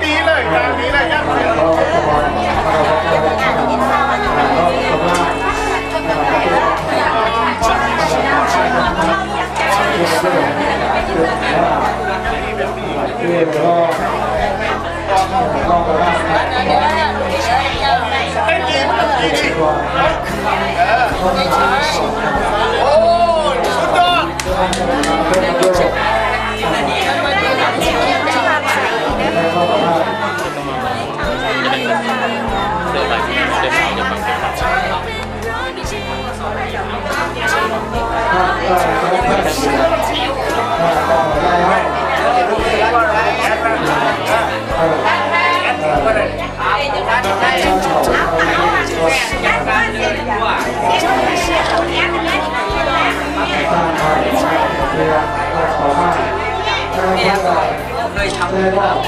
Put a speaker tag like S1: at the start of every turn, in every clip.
S1: tí lời ca tí lời Hãy subscribe cho kênh Ghiền Mì Gõ Để không bỏ lỡ những video hấp dẫn 我们一起手牵手我们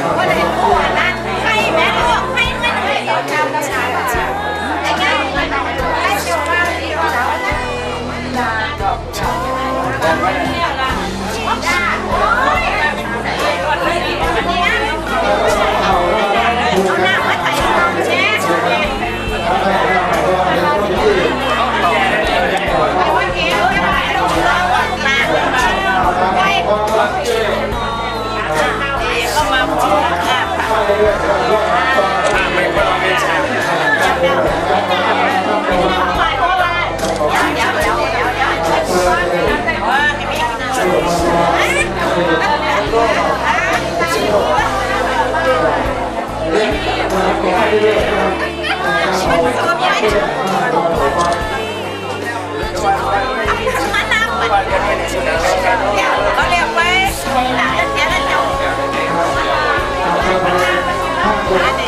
S1: 我得过来，开门。 안에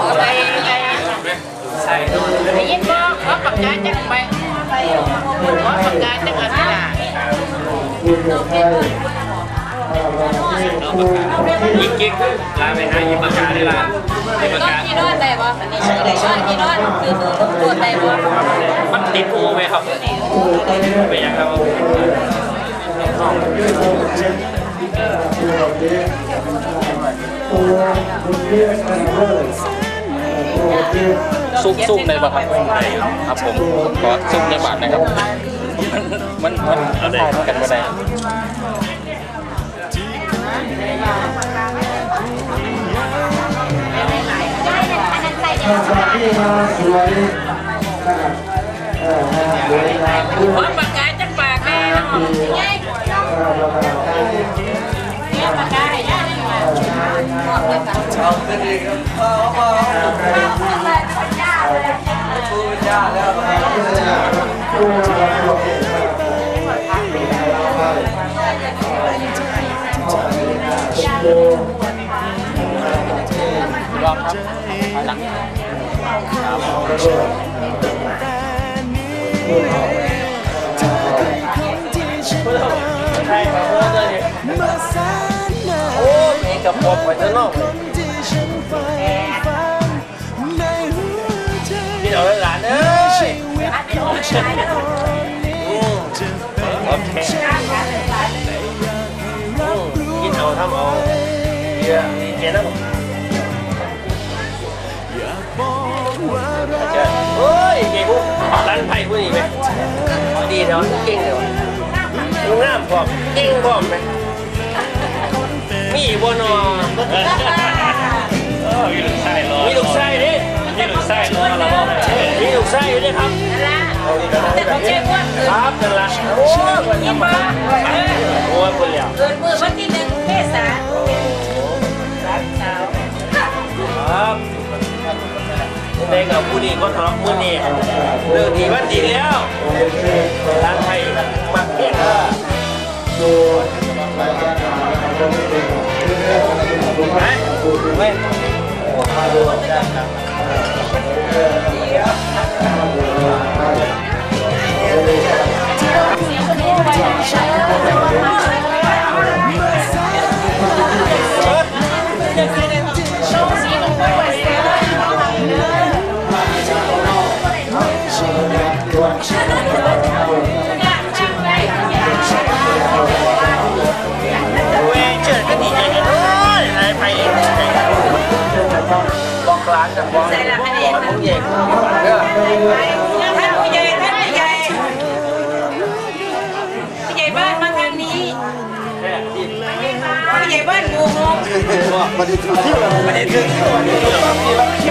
S1: ได้ยิน
S2: บ่เขาปาก
S3: กาจังไปเขาปากกาจังอันนี้ล่ะ
S2: คุณจะใช้คุณ
S4: ยิงกิ๊กลาไปหายิงปากกาได้ละยิงปากกา
S5: กี่นอนได้บ่อันนี้ชื่อได้ชื่อกี่นอนคือคือต้องตรวจได้บ่
S4: มันติดอูไหมครับ
S2: ไปย
S4: ไปยังครับ
S2: ตัวคุณเรียกอะไรเลยตัวเรียก
S4: ซุกซุกในบัตรครับผมขอซุกในบัตรนะครับ มันมันมันทายกันมาได้
S5: อันนั้นใส่เดียว
S2: ภาษาที่มาสวยนะครับเออสวยงามด้วย
S3: เขาปากกาจังปากแม่
S2: ที่เราทำให้
S3: เนี่ยปากกาให้ย่าได้มา
S2: เรอ
S4: บครับถอยหลัง
S1: โอ้มีกระป๋องไปข้างนอกพี่เอาหลานเอ้ยโอเค เอาทำเอาเดี๋ยวเจนะเฮ้ยเก่งพวกร้านไผ่พวกนี้ไหมดีเนาะเก่งเลยวลุงงามพร้อมเก่งพร้อมไหมมีบนอ
S4: มีลูกชายรอ
S1: มีลูกไส้ดิ
S4: มีลูกชายรอเราบอก
S1: มีลูกไส้อยู่ดิครับ
S5: แต่ของเจ๊อ้วนเกิน
S1: ครับนั่นละโอ้ยมาโอ้ยคนเหลียว
S5: เกินมือวันที่ หนึ่งเมษา
S1: ครับในกับผู้นี้ก็ทะเลาะผู้นี้เรื่องดีมันดีแล้วร้านไทยมักเปลี่ยน
S2: ดูรายการเราเป็นเรื่อง
S1: ไหมไม่เท่า
S3: นผู้ใหญ่ท่านผู้ใหญ่ผู้ใหญ่บ้านมาทางนี้ผู้ใหญ่บ้านหมู่หก
S1: ไม่ได้ถึงที่ไม่ได้ถึงที่เ